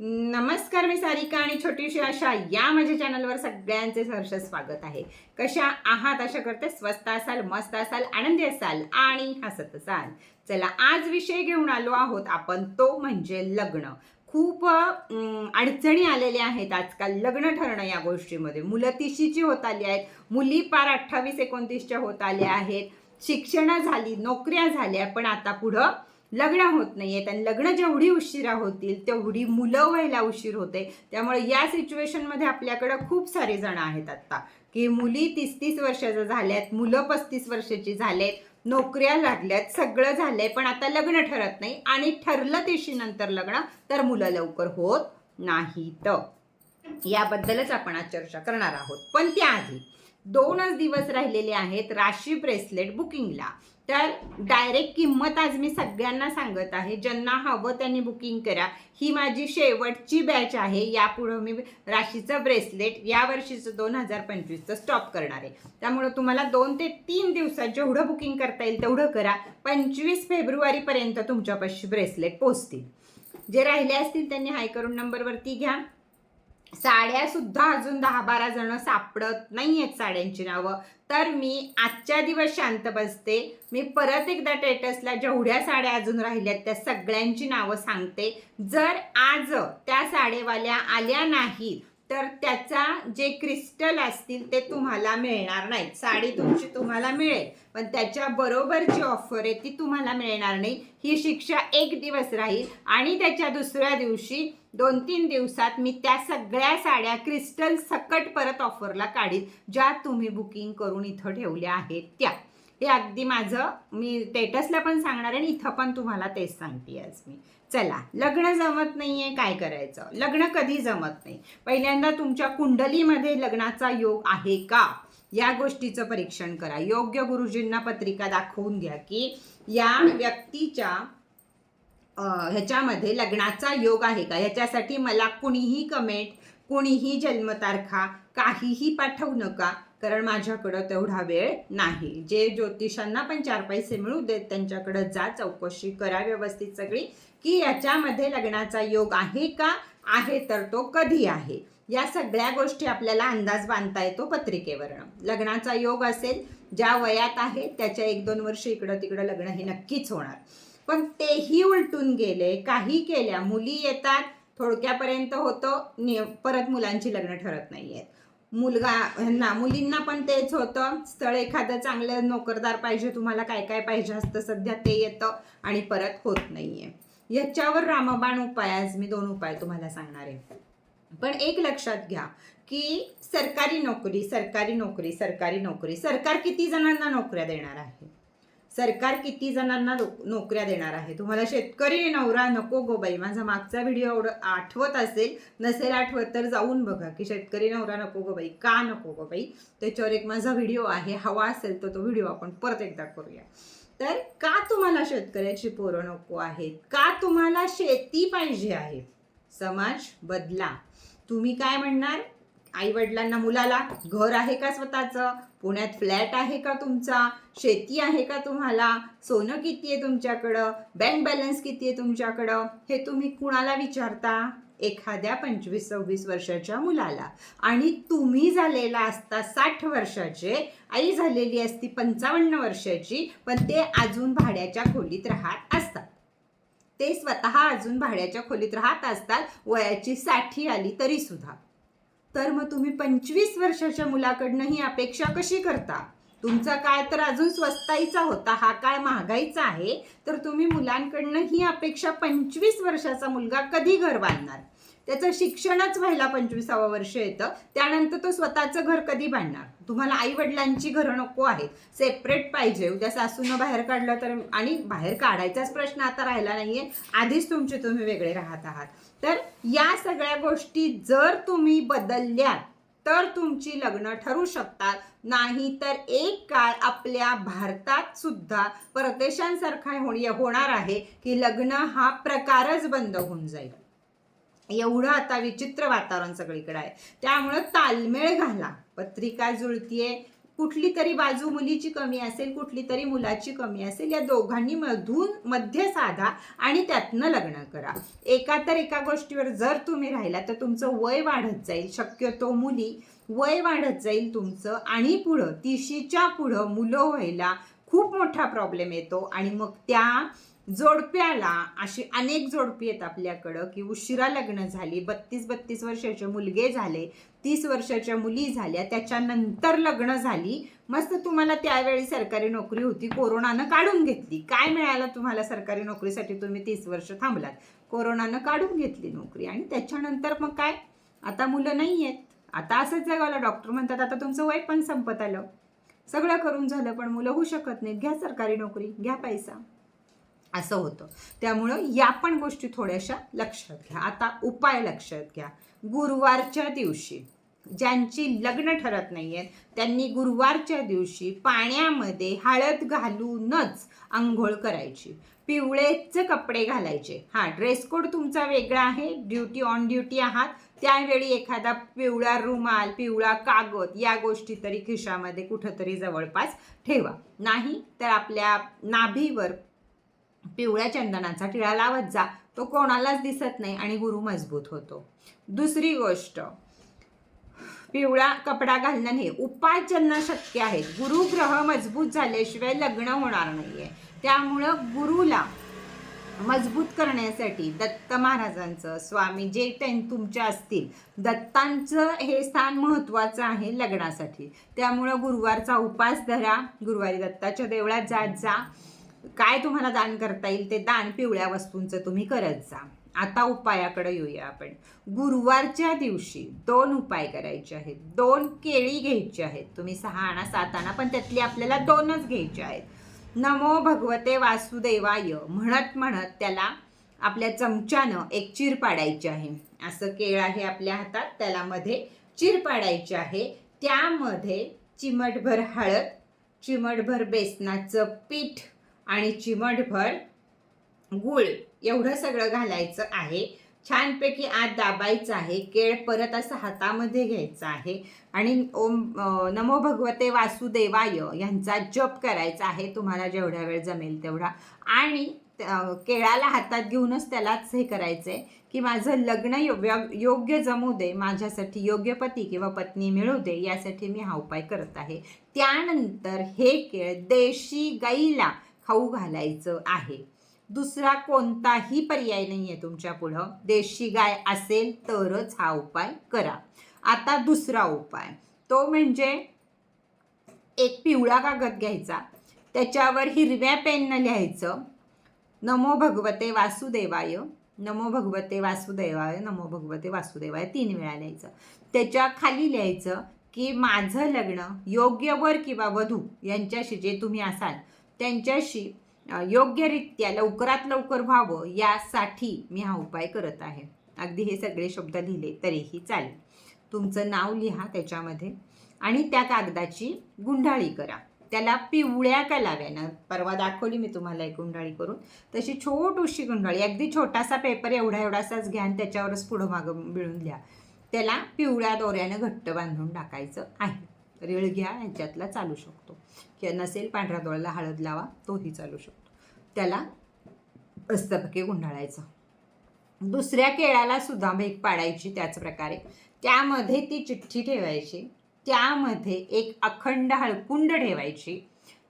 नमस्कार मी सारिका आणि छोटीशी आशा या माझ्या चॅनलवर सगळ्यांचे सहर्ष स्वागत आहे. कशा आहात? अशा करते स्वस्त असाल मस्त असाल आनंदी असाल आणि हसत असाल. चला आज विषय घेऊन आलो आहोत आपण तो म्हणजे लग्न. खूप अडचणी आलेल्या आहेत आजकाल लग्न ठरणं या गोष्टीमध्ये. मुलं तिशीची होत आली आहेत मुली पार अठ्ठावीस एकोणतीसच्या होत आल्या आहेत शिक्षणं झाली नोकऱ्या झाल्या पण आता पुढं लग्न होत नाहीये आणि लग्न जेवढी उशिरा होतील तेवढी मुलं व्हायला उशीर होते. त्यामुळे या सिच्युएशनमध्ये आपल्याकडं खूप सारे जण आहेत आत्ता. की मुली तीस तीस वर्षाच्या झाल्यात मुलं पस्तीस वर्षाची झालेत नोकऱ्या लागल्यात सगळं झालंय पण आता लग्न ठरत नाही. आणि ठरलं तिशी नंतर लग्न तर मुलं लवकर होत नाहीत. याबद्दलच आपण आज चर्चा करणार आहोत. पण त्याआधी दोनच दिवस राहिलेले आहेत राशी ब्रेसलेट बुकिंगला. तर डायरेक्ट किंमत आज मी सगळ्यांना सांगत आहे. ज्यांना हवं त्यांनी बुकिंग करा. ही माझी शेवटची बॅच आहे. यापुढं मी राशीचं ब्रेसलेट या वर्षीचं दोन हजार पंचवीसचं स्टॉप करणार आहे. त्यामुळं तुम्हाला दोन ते तीन दिवसात जेवढं बुकिंग करता येईल तेवढं करा. पंचवीस फेब्रुवारीपर्यंत तुमच्यापाशी ब्रेसलेट पोचतील जे राहिले असतील त्यांनी हाय करून नंबरवरती घ्या. साड्या सुद्धा अजून दहा बारा जण सापडत नाही आहेत साड्यांची नावं. तर मी आजच्या दिवस शांत बसते. मी परत एकदा टेटसला जेवढ्या साड्या अजून राहिल्यात त्या सगळ्यांची नावं सांगते. जर आज त्या साडेवाल्या आल्या नाहीत तर त्याचा जे क्रिस्टल असतील ते तुम्हाला मिळणार नाहीत साडी तुमची तुम्हाला मिळेल पण त्याच्या बरोबर जी ऑफर आहे ती तुम्हाला मिळणार नाही. ही शिक्षा एक दिवस राहील आणि त्याच्या दुसऱ्या दिवशी दोन तीन दिवसात मी त्या सगळ्या साड्या क्रिस्टल सकट परत ऑफरला काढीन ज्या तुम्ही बुकिंग करून इथं ठेवल्या आहेत त्या. हे अगदी माझं मी स्टेटसला पण सांगणार आहे आणि इथं पण तुम्हाला तेच सांगते आज मी. चला लग्न जमत नाहीये काय करायचं? लग्न कधी जमत नाही? पहिल्यांदा तुमच्या कुंडलीमध्ये लग्नाचा योग आहे का? या गोष्टीचं परीक्षण करा. योग्य गुरुजींना पत्रिका दाखवून घ्या की या व्यक्तीच्या ह्याच्यामध्ये लग्नाचा योग आहे का? ह्याच्यासाठी मला कुणीही कमेंट कुणीही जन्मतारखा काहीही पाठवू नका. कारण माझ्याकडं तेवढा वेळ नाही. जे ज्योतिषांना पण चार पैसे मिळू देत त्यांच्याकडं जा चौकशी करा व्यवस्थित सगळी. की याच्यामध्ये लग्नाचा योग आहे का? आहे तर तो कधी आहे? या सगळ्या गोष्टी आपल्याला अंदाज बांधता येतो पत्रिकेवरनं. लग्नाचा योग असेल ज्या वयात आहे त्याच्या एक दोन वर्ष इकडं तिकडं लग्न हे नक्कीच होणार. पण तेही उलटून गेले काही केल्या मुली येतात थोडक्यापर्यंत होतं नि- परत मुलांची लग्न ठरत नाही आहेत मुलगा ह्यांना मुलींना पण तेच होतं. स्थळ एखादं चांगलं नोकरदार पाहिजे तुम्हाला काय काय पाहिजे असतं सध्या ते येतं आणि परत होत नाहीये. याच्यावर रामबाण उपाय आज मी दोन उपाय तुम्हाला सांगणार आहे. पण एक लक्षात घ्या की सरकारी नोकरी सरकारी नोकरी सरकारी नोकरी सरकार किती जणांना नोकऱ्या देणार आहे? सरकार किती जणांना नोकऱ्या देणार आहे? तुम्हाला शेतकरी नवरा नको गो बाई. माझा मागचा व्हिडिओ एवढं आठवत असेल नसेल आठवत तर जाऊन बघा की शेतकरी नवरा नको गो बाई. का नको गो बाई? त्याच्यावर एक माझा व्हिडिओ आहे. हवा असेल तर तो व्हिडिओ आपण परत एकदा करूया. तर का तुम्हाला शेतकऱ्याची पोरं नको आहेत? का तुम्हाला शेती पाहिजे आहे? समाज बदला. तुम्ही काय म्हणणार? आई वडिलांना मुलाला घर आहे का स्वतःचं? पुण्यात फ्लॅट आहे का तुमचा? शेती आहे का तुम्हाला? सोनं किती आहे तुमच्याकडं? बँक बॅलन्स किती आहे तुमच्याकडं? हे तुम्ही कुणाला विचारता? एखाद्या पंचवीस सव्वीस वर्षाच्या मुलाला. आणि तुम्ही झालेला असता साठ वर्षाचे आई झालेली असती पंचावन्न वर्षाची पण ते अजून भाड्याच्या खोलीत राहत असतात. ते स्वतः अजून भाड्याच्या खोलीत राहत असतात वयाची साठी आली तरी सुद्धा तर मग तुम्ही पंचवीस वर्षाच्या मुलाकडनं ही अपेक्षा कशी करता? तुमचा काळ तर अजून स्वस्ताईचा होता हा काळ महागाईचा आहे. तर तुम्ही मुलांकडनं ही अपेक्षा पंचवीस वर्षाचा मुलगा कधी घर बांधणार? त्याचं शिक्षणच व्हायला पंचवीसावं वर्ष येतं. त्यानंतर तो स्वतःचं घर कधी बांधणार? तुम्हाला आई वडिलांची घरं नको आहेत. सेपरेट पाहिजे. उद्या सासूनं बाहेर काढलं तर आणि बाहेर काढायचाच प्रश्न आता राहिला नाहीये. आधीच तुमचे तुम्ही वेगळे राहत आहात. तर या सगळ्या गोष्टी जर तुम्ही बदलल्यात तर तुमची लग्न ठरू शकतात. नाही तर एक काळ आपल्या भारतात सुद्धा परदेशांसारखा होणार आहे की लग्न हा प्रकारच बंद होऊन जाईल. एवढं आता विचित्र वातावरण सगळीकडे आहे. त्यामुळं तालमेळ घाला. पत्रिका जुळतीये कुठली तरी बाजू मुलीची कमी असेल कुठली तरी मुलाची कमी असेल या दोघांनी मधून मध्य साधा आणि त्यातनं लग्न करा. एका तर एका गोष्टीवर जर तुम्ही राहिला तर तुमचं वय वाढत जाईल. शक्यतो मुली वय वाढत जाईल तुमचं आणि पुढं तिशीच्या पुढं मुलं व्हायला खूप मोठा प्रॉब्लेम येतो आणि मग त्या जोडप्याला अशी अनेक जोडपी आहेत आपल्याकडं की उशिरा लग्न झाली बत्तीस बत्तीस वर्षाचे मुलगे झाले तीस वर्षाच्या मुली झाल्या त्याच्यानंतर लग्न झाली. मस्त तुम्हाला त्यावेळी सरकारी नोकरी होती कोरोनानं काढून घेतली. काय मिळालं तुम्हाला सरकारी नोकरीसाठी? तुम्ही तीस वर्ष थांबलात. कोरोनानं काढून घेतली नोकरी. आणि त्याच्यानंतर मग काय? आता मुलं नाही आहेत. आता असंच जगाला डॉक्टर म्हणतात आता तुमचं वय पण संपत आलं. सगळं करून झालं पण मुलं होऊ शकत नाहीत. घ्या सरकारी नोकरी घ्या पैसा. असं होतं. त्यामुळं या पण गोष्टी थोड्याशा लक्षात घ्या. आता उपाय लक्षात घ्या. गुरुवारच्या दिवशी ज्यांची लग्न ठरत नाही आहेत त्यांनी गुरुवारच्या दिवशी पाण्यामध्ये हळद घालूनच आंघोळ करायची. पिवळेच कपडे घालायचे. हा ड्रेस कोड तुमचा वेगळा आहे. ड्युटी ऑन ड्युटी आहात. त्यावेळी एखादा पिवळा रुमाल पिवळा कागद या गोष्टी तरी खिशामध्ये कुठंतरी जवळपास ठेवा. नाही तर आपल्या नाभीवर पिवळ्या चंदनाचा टिळा लावत जा. तो कोणालाच दिसत नाही आणि गुरु मजबूत होतो. दुसरी गोष्ट पिवळा कपडा घालणं हे उपाय ज्यांना शक्य आहेत. गुरुग्रह मजबूत झाल्याशिवाय लग्न होणार नाहीये. त्यामुळं गुरुला मजबूत करण्यासाठी दत्त महाराजांचं स्वामी जे त्यां तुमच्या असतील दत्तांचं हे स्थान महत्त्वाचं आहे लग्नासाठी. त्यामुळं गुरुवारचा उपास धरा. गुरुवारी दत्ताच्या देवळात जात जा. काय तुम्हाला दान करता येईल ते दान पिवळ्या वस्तूंचं तुम्ही करत जा. आता उपायाकडे येऊया आपण. गुरुवारच्या दिवशी दोन उपाय करायचे आहेत. दोन केळी घ्यायची आहेत. तुम्ही सहा आणा सात आणा पण त्यातली आपल्याला दोनच घ्यायची आहेत. नमो भगवते वासुदेवाय म्हणत म्हणत त्याला आपल्या चमच्यानं एक चीर पाडायची आहे. असं केळ आहे आपल्या हातात त्याला मध्ये चीर पाडायची आहे. त्यामध्ये चिमटभर हळद चिमटभर बेसनाचं पीठ आणि चिमटभर गुळ एवढं सगळं घालायचं आहे. छानपैकी आत दाबायचं आहे. केळ परत असं हातामध्ये घ्यायचं आहे. आणि ओम नमो भगवते वासुदेवाय यांचा जप करायचा आहे. तुम्हाला जेवढ्या वेळ जमेल तेवढा. आणि केळाला हातात घेऊनच त्यालाच हे करायचं आहे की माझं लग्न योग्य योग्य जमू दे. माझ्यासाठी योग्य पती किंवा पत्नी मिळू दे. यासाठी मी हा उपाय करत आहे. त्यानंतर हे केळ देशी गाईला खाऊ घालायचं आहे. दुसरा कोणताही पर्याय नाही आहे तुमच्या पुढं. देशी गाय असेल तरच हा उपाय करा. आता दुसरा उपाय. तो म्हणजे एक पिवळा कागद घ्यायचा. त्याच्यावर हिरव्या पेननं लिहायचं नमो भगवते वासुदेवाय नमो भगवते वासुदेवाय नमो भगवते वासुदेवाय तीन वेळा लिहायचं. त्याच्याखाली लिहायचं की माझं लग्न योग्य वर किंवा वधू यांच्याशी जे तुम्ही असाल त्यांच्याशी योग्यरित्या लवकरात लवकर व्हावं यासाठी मी हा उपाय करत आहे. अगदी हे सगळे शब्द लिहिले तरीही चालेल. तुमचं नाव लिहा त्याच्यामध्ये आणि त्या कागदाची गुंडाळी करा. त्याला पिवळ्या कलाव्यानं परवा दाखवली मी तुम्हाला एक गुंडाळी करून तशी छोटूशी गुंडाळी अगदी छोटासा पेपर एवढा एवढासाच घ्या आणि त्याच्यावरच पुढं मागं मिळून लिहा. त्याला पिवळ्या दोऱ्यानं घट्ट बांधून टाकायचं आहे. रेळ घ्या ह्याच्यातला चालू शकतो. किंवा नसेल पांढरा डोळ्याला हळद लावा तोही चालू शकतो. त्याला अस्तपके गुंडाळायचं दुसऱ्या केळाला सुद्धा भेग पाडायची त्याच प्रकारे. त्यामध्ये ती चिठ्ठी ठेवायची. त्यामध्ये एक अखंड हळकुंड ठेवायची.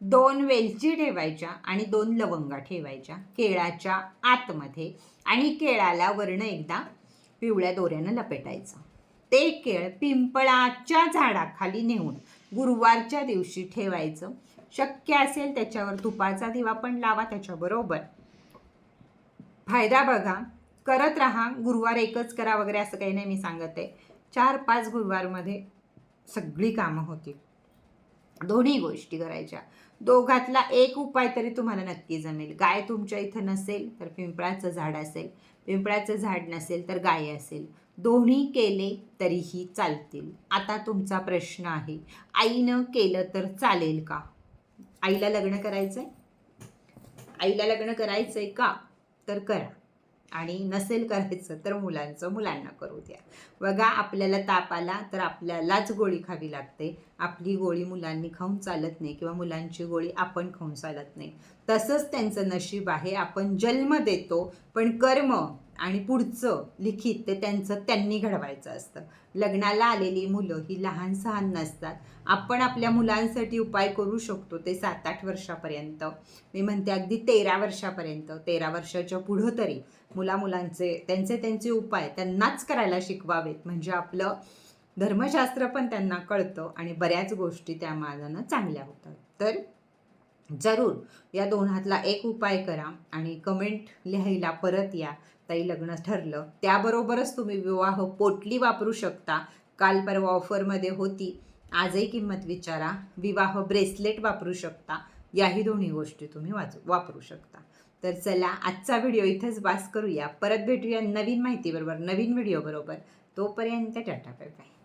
दोन वेलची ठेवायच्या आणि दोन लवंगा ठेवायच्या केळाच्या आतमध्ये आणि केळाला वर्ण एकदा पिवळ्या दोऱ्यानं लपेटायचं. ते केळ पिंपळाच्या झाडाखाली नेऊन गुरुवारच्या दिवशी ठेवायचं. शक्य असेल त्याच्यावर तुपाचा दिवा पण लावा त्याच्याबरोबर. फायदा बघा. करत राहा. गुरुवार एकच करा वगैरे असं काही नाही मी सांगत आहे. चार पाच गुरुवारमध्ये सगळी कामं होतील. दोन्ही गोष्टी करायच्या. दोघातला एक उपाय तरी तुम्हाला नक्की जमेल. गाय तुमच्या इथं नसेल तर पिंपळाचं झाड असेल. पिंपळाचं झाड नसेल तर गाय असेल. दोन्ही केले तरीही चालतील. आता तुमचा प्रश्न आहे आईनं केलं तर चालेल का? आईला लग्न करायचं आहे आईला लग्न करायचं आहे का? तर करा. आणि नसेल करायचं तर मुलांचं मुलांना करू द्या. बघा आपल्याला ताप आला तर आपल्यालाच गोळी खावी लागते. आपली गोळी मुलांनी खाऊन चालत नाही किंवा मुलांची गोळी आपण खाऊन चालत नाही. तसंच त्यांचं नशीब आहे. आपण जन्म देतो पण कर्म आणि पुढचं लिखित ते त्यांचं त्यांनी घडवायचं असतं. लग्नाला आलेली मुलं ही लहान सहान नसतात. आपण आपल्या मुलांसाठी उपाय करू शकतो ते सात आठ वर्षापर्यंत. मी म्हणते अगदी तेरा वर्षापर्यंत तेरा वर्षाच्या पुढं तरी मुला मुलांचे त्यांचे त्यांचे उपाय त्यांनाच करायला शिकवावेत. म्हणजे आपलं धर्मशास्त्र पण त्यांना कळतं आणि बऱ्याच गोष्टी त्या मानानं चांगल्या होतात. तर जरूर या दोन हातला एक उपाय करा आणि कमेंट लिहायला परत या. आत्ताही लग्न ठरलं. त्याबरोबरच तुम्ही विवाह पोटली वापरू शकता. काल परवा ऑफरमध्ये होती. आजही किंमत विचारा. विवाह ब्रेसलेट वापरू शकता. याही दोन्ही गोष्टी तुम्ही वाच वापरू शकता. तर चला आजचा व्हिडिओ इथंच वास करूया. परत भेटूया नवीन माहितीबरोबर नवीन व्हिडिओबरोबर तोपर्यंत टाटा बाय बाय.